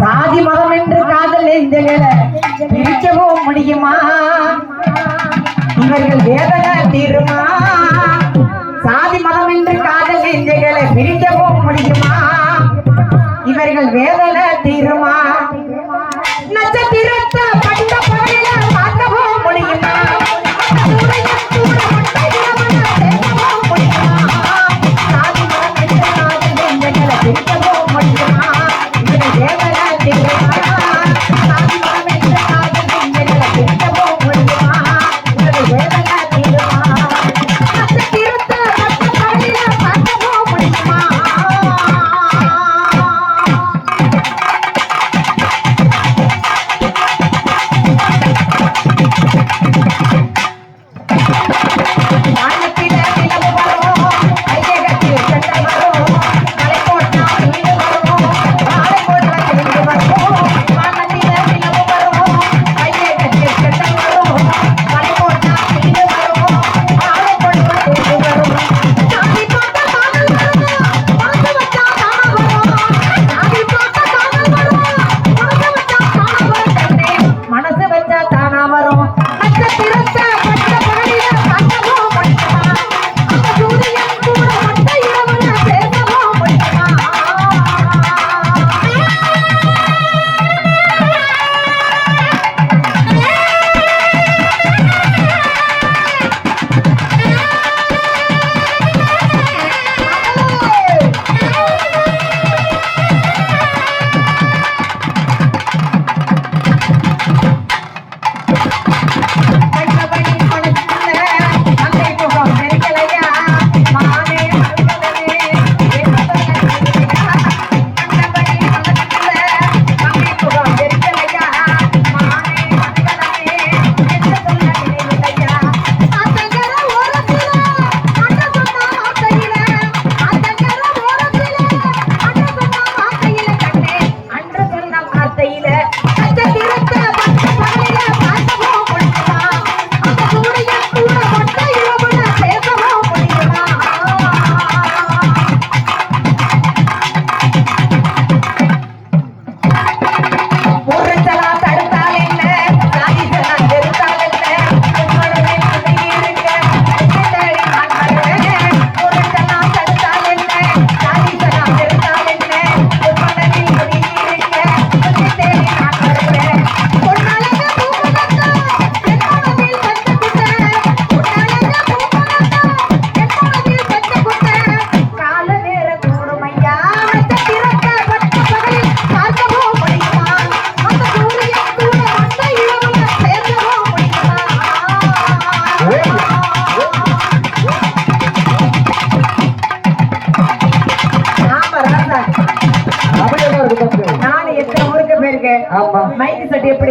சாதி மதம் என்று காதல் நெஞ்சங்களை பிரிக்கவும் முடியுமா? இவர்கள் வேதனை தீருமா? சாதி மதம் என்று காதல் நெஞ்சங்களை பிரிக்கவும் முடியுமா? இவர்கள் வேதனை தீருமா? ஆமா மைண்ட் செட் எப்படி